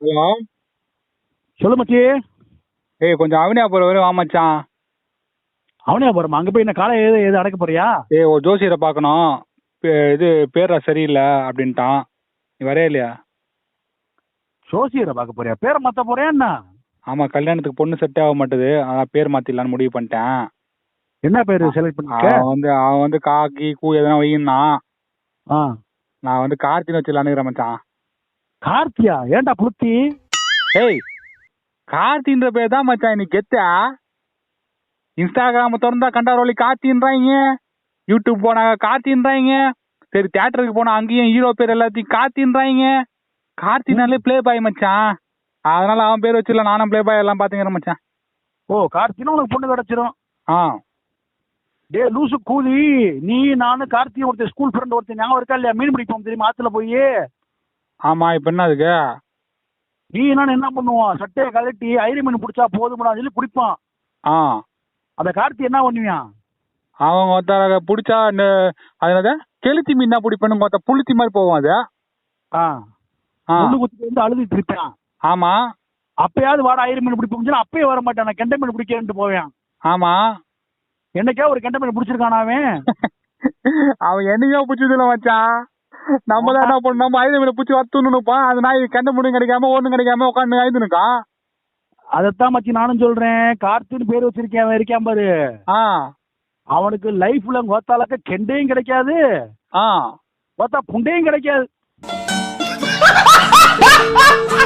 Hello. சொல்லு மச்சி. ஏய் கொஞ்சம் அவனியாபுரம் வரை வா மச்சான். அவனே போறமா? அங்க போய் என்ன காலை எது எது அடக்க போறியா? ஏய் ஒரு ஜோசியரை பார்க்கணும். பே- இது பேரா சரியில்லை அப்படின்ட்டான். நீ வரே இல்லையா? ஜோசியரை பார்க்க போறியா? பேரை மாத்த போறியா என்ன? ஆமாம் கல்யாணத்துக்கு பொண்ணு செட் ஆக மாட்டுது. அதான் பேர் மாற்றிடலான்னு முடிவு பண்ணிட்டேன். என்ன பேரு செலக்ட் பண்ணிருக்க? அவன் வந்து அவன் வந்து காக்கி கூ எதனா வையின்னான் ஆ. நான் வந்து கார்த்தின்னு வச்சிடலான்னு மச்சான். கார்த்தியா ஏன்டா புளுத்தி ஏய் கார்த்தின்ற பேர் தான் மச்சான் இன்னைக்கு கெத்தா? இன்ஸ்டாகிராம் திறந்தா கண்டாரோலி கார்த்தின்றாங்க யூடியூப் போனா கார்த்தின்றாங்க சரி தியேட்டருக்கு போனா அங்கேயும் ஹீரோ பேர் எல்லாத்தையும் கார்த்தின்றாங்க கார்த்தினாலே ப்ளே பாய் மச்சான். அதனால அவன் பேர் வச்சிடல நானும் ப்ளே பாய் எல்லாம் பாத்துக்கிறேன் மச்சான். ஓ கார்த்தினா உனக்கு பொண்ணு கிடைச்சிரும். ஆ. டே லூசு கூலி நீ நானு கார்த்தி ஒருத்தர் ஸ்கூல் ஃப்ரெண்ட் ஒருத்தர் ஞாபகம் இருக்கா இல்லையா? மீன் பிடிப்போம் தெரியுமா? ஆத்துல போய். ஆமா இப்ப என்ன அதுக்கு? நீ நான் என்ன பண்ணுவான் சட்டையை கழட்டி ஐரி மீன் பிடிச்சா போதும்டா சொல்லி பிடிப்பான் ஆ. அந்த கார்த்தி என்ன பண்ணுவான் அவங்க ஒருத்தர பிடிச்சா இந்த அது என்னது? கெளுத்தி மீன் தான் பிடிப்பேன்னு ஒருத்த புளுத்தி மாதிரி போவோம் அது. ஆ. ஆ. முள்ளு குத்தி வந்து அழுதுட்டு இருப்பான். ஆமா. அப்பயாவது வாடா ஐரி மீன் பிடிப்போம் சொல்லி அப்பயே வர மாட்டான். நான் கெண்டை மீன் பிடிக்கிறேன்ட்டு போவேன். ஆமா. என்னைக்கா ஒரு கெண்டை மீன் பிடிச்சிருக்கானா அவன்? அவன் என்னையோ பிடிச்சதுல மச்சான். நம்ம தான் என்ன பண்ணோம் நம்ம ஐந்து மீன் பிடிச்சி வத்துணுப்பான் அது நாய் கண்ட முடியும் கிடைக்காம ஒண்ணும் கிடைக்காம உட்காந்து ஐந்து நிற்கான் அதைத்தான் மச்சி நானும் சொல்றேன். கார்த்தின்னு பேர் வச்சிருக்கேன் அவன் இருக்கான் பாரு. ஆ. அவனுக்கு லைஃப்ல கோத்தாலக்க கெண்டையும் கிடைக்காது. ஆ. கோத்தா புண்டையும் கிடைக்காது.